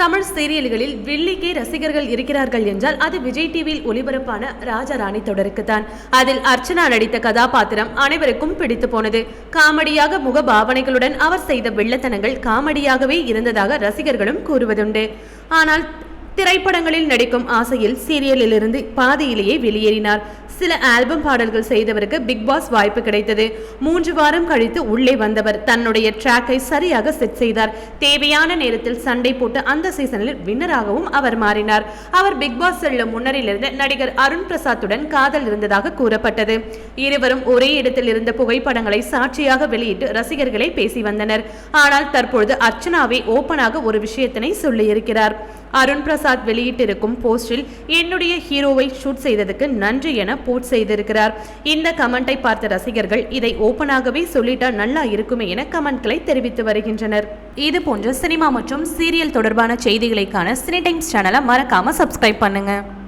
தமிழ் சீரியல்களில் வில்லிக்கே ரசிகர்கள் இருக்கிறார்கள் என்றால் அது விஜய் டிவியில் ஒளிபரப்பான ராஜாராணி தொடருக்குத்தான். அதில் அர்ச்சனா நடித்த கதாபாத்திரம் அனைவருக்கும் பிடித்து போனது. காமெடியாக முக பாவனைகளுடன் அவர் செய்த வெள்ளத்தனங்கள் காமெடியாகவே இருந்ததாக ரசிகர்களும் கூறுவதுண்டு. ஆனால் திரைப்படங்களில் நடிக்கும் ஆசையில் சீரியலிலிருந்து பாதியிலேயே வெளியேறினார். சில ஆல்பம் பாடல்கள் செய்தவருக்கு பிக் பாஸ் வாய்ப்பு கிடைத்தது. மூன்று வாரம் கழித்து உள்ளே வந்தவர் தன்னுடைய ட்ராக்கை சரியாக செட் செய்தார். தேவையான நேரத்தில் சண்டை போட்டு அந்த சீசனில் வின்னராகவும் அவர் மாறினார். அவர் பிக் பாஸ் செல்லும் முன்னரிலிருந்து நடிகர் அருண் பிரசாத்துடன் காதல் இருந்ததாக கூறப்பட்டது. இருவரும் ஒரே இடத்தில் இருந்த புகைப்படங்களை சாட்சியாக வெளியிட்டு ரசிகர்களை பேசி வந்தனர். ஆனால் தற்பொழுது அர்ச்சனாவே ஓபனாக ஒரு விஷயத்தினை சொல்லியிருக்கிறார். அருண் பிரசாத் வெளியிட்டிருக்கும் போஸ்டில் என்னுடைய ஹீரோவை ஷூட் செய்ததுக்கு நன்றி என போஸ்ட் செய்திருக்கிறார். இந்த கமெண்டை பார்த்த ரசிகர்கள் இதை ஓப்பனாகவே சொல்லிட்டா நல்லா இருக்குமே என கமெண்ட்களை தெரிவித்து வருகின்றனர். இது போன்ற சினிமா மற்றும் சீரியல் தொடர்பான செய்திகளைக்கான சினி டைம்ஸ் சேனலை மறக்காம சப்ஸ்கிரைப் பண்ணுங்க.